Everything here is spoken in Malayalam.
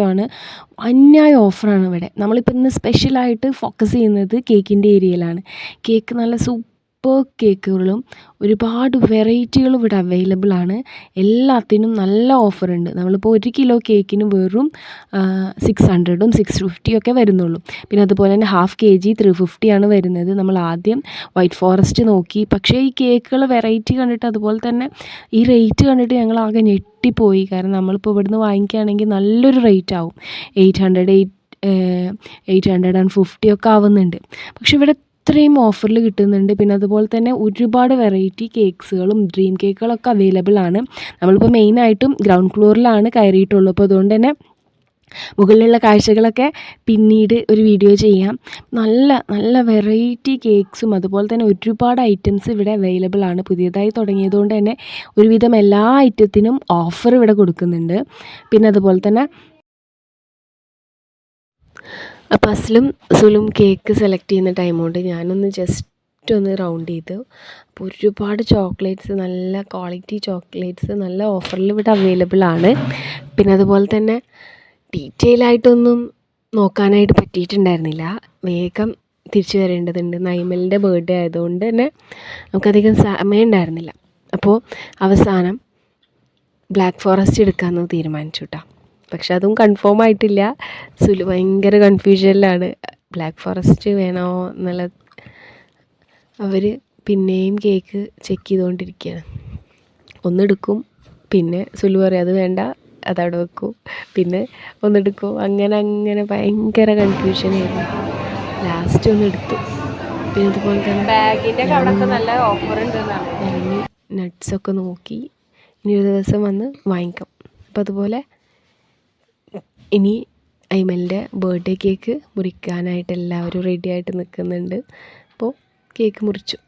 ആണ് അന്യായ ഓഫറാണ് ഇവിടെ. നമ്മളിപ്പോൾ ഇന്ന് സ്പെഷ്യലായിട്ട് ഫോക്കസ് ചെയ്യുന്നത് കേക്കിന്റെ ഏരിയയിലാണ് കേക്ക് നല്ല സൂപ്പർ കേക്കുകളും ഒരുപാട് വെറൈറ്റികളും ഇവിടെ അവൈലബിൾ ആണ്. എല്ലാത്തിനും നല്ല ഓഫറുണ്ട് നമ്മളിപ്പോൾ ഒരു കിലോ കേക്കിന് വെറും സിക്സ് ഹൺഡ്രഡും സിക്സ് ഫിഫ്റ്റിയും ഒക്കെ വരുന്നുള്ളൂ. പിന്നെ അതുപോലെ തന്നെ ഹാഫ് കെ ജി ത്രീ ഫിഫ്റ്റിയാണ് വരുന്നത്. നമ്മൾ ആദ്യം വൈറ്റ് ഫോറസ്റ്റ് നോക്കി. പക്ഷേ ഈ കേക്കുകൾ വെറൈറ്റി കണ്ടിട്ട് അതുപോലെ തന്നെ ഈ റേറ്റ് കണ്ടിട്ട് ഞങ്ങൾ ആകെ ഞെട്ടിപ്പോയി. കാരണം നമ്മളിപ്പോൾ ഇവിടുന്ന് വാങ്ങിക്കുകയാണെങ്കിൽ നല്ലൊരു റേറ്റ് ആവും. Eight hundred eight eight hundred and fifty ഒക്കെ ആവുന്നുണ്ട്. പക്ഷെ ഇവിടെ ഇത്രയും ഓഫറിൽ കിട്ടുന്നുണ്ട്. പിന്നെ അതുപോലെ തന്നെ ഒരുപാട് വെറൈറ്റി കേക്ക്സുകളും ഡ്രീം കേക്കുകളൊക്കെ അവൈലബിൾ ആണ്. നമ്മളിപ്പോൾ മെയിനായിട്ടും ഗ്രൗണ്ട് ഫ്ലോറിലാണ് കയറിയിട്ടുള്ളൂ. അപ്പോൾ അതുകൊണ്ട് തന്നെ മുകളിലുള്ള കാഴ്ചകളൊക്കെ പിന്നീട് ഒരു വീഡിയോ ചെയ്യാം. നല്ല നല്ല വെറൈറ്റി കേക്ക്സും അതുപോലെ തന്നെ ഒരുപാട് ഐറ്റംസ് ഇവിടെ അവൈലബിൾ ആണ്. പുതിയതായി തുടങ്ങിയതുകൊണ്ട് തന്നെ ഒരുവിധം എല്ലാ ഐറ്റത്തിനും ഓഫർ ഇവിടെ കൊടുക്കുന്നുണ്ട്. പിന്നെ അതുപോലെ തന്നെ അപ്പോൾ അസ്ലും സുലും കേക്ക് സെലക്ട് ചെയ്യുന്ന ടൈം കൊണ്ട് ഞാനൊന്ന് ജസ്റ്റ് ഒന്ന് റൗണ്ട് ചെയ്തു. അപ്പോൾ ഒരുപാട് ചോക്ലേറ്റ്സ് നല്ല ക്വാളിറ്റി ചോക്ലേറ്റ്സ് നല്ല ഓഫറിൽ ഇവിടെ അവൈലബിൾ ആണ്. പിന്നെ അതുപോലെ തന്നെ ഡീറ്റെയിൽ ആയിട്ടൊന്നും നോക്കാനായിട്ട് പറ്റിയിട്ടുണ്ടായിരുന്നില്ല. വേഗം തിരിച്ചു വരേണ്ടതുണ്ട്. നൈമലിന്റെ ബർത്ത്ഡേ ആയതുകൊണ്ട് തന്നെ നമുക്കധികം സമയം ഉണ്ടായിരുന്നില്ല അപ്പോൾ അവസാനം ബ്ലാക്ക് ഫോറസ്റ്റ് എടുക്കാമെന്ന് തീരുമാനിച്ചു കേട്ടോ പക്ഷെ അതും കൺഫേം ആയിട്ടില്ല. സുലു ഭയങ്കര കൺഫ്യൂഷനിലാണ് ബ്ലാക്ക് ഫോറസ്റ്റ് വേണോ എന്നുള്ള അവർ പിന്നെയും കേക്ക് ചെക്ക് ചെയ്തുകൊണ്ടിരിക്കുകയാണ് ഒന്നെടുക്കും പിന്നെ സുലു പറയും അത് വേണ്ട അതവിടെ വെക്കും. പിന്നെ ഒന്നെടുക്കും. അങ്ങനെ അങ്ങനെ ഭയങ്കര കൺഫ്യൂഷനായിരുന്നു ലാസ്റ്റ് ഒന്ന് എടുത്തു പിന്നെ അതുപോലെ തന്നെ ബാഗിന്റെ കടക്ക് നല്ല ഓഫർ ഉണ്ട് ഇറങ്ങി നട്ട്സൊക്കെ നോക്കി. ഇനി ഒരു ദിവസം വന്ന് വാങ്ങിക്കാം. അപ്പോൾ അതുപോലെ ഇനി ഐമലിന്റെ ബർത്ത്ഡേ കേക്ക് മുറിക്കാനായിട്ട് എല്ലാവരും റെഡി ആയിട്ട് നിൽക്കുന്നുണ്ട്. അപ്പോൾ കേക്ക് മുറിച്ചു.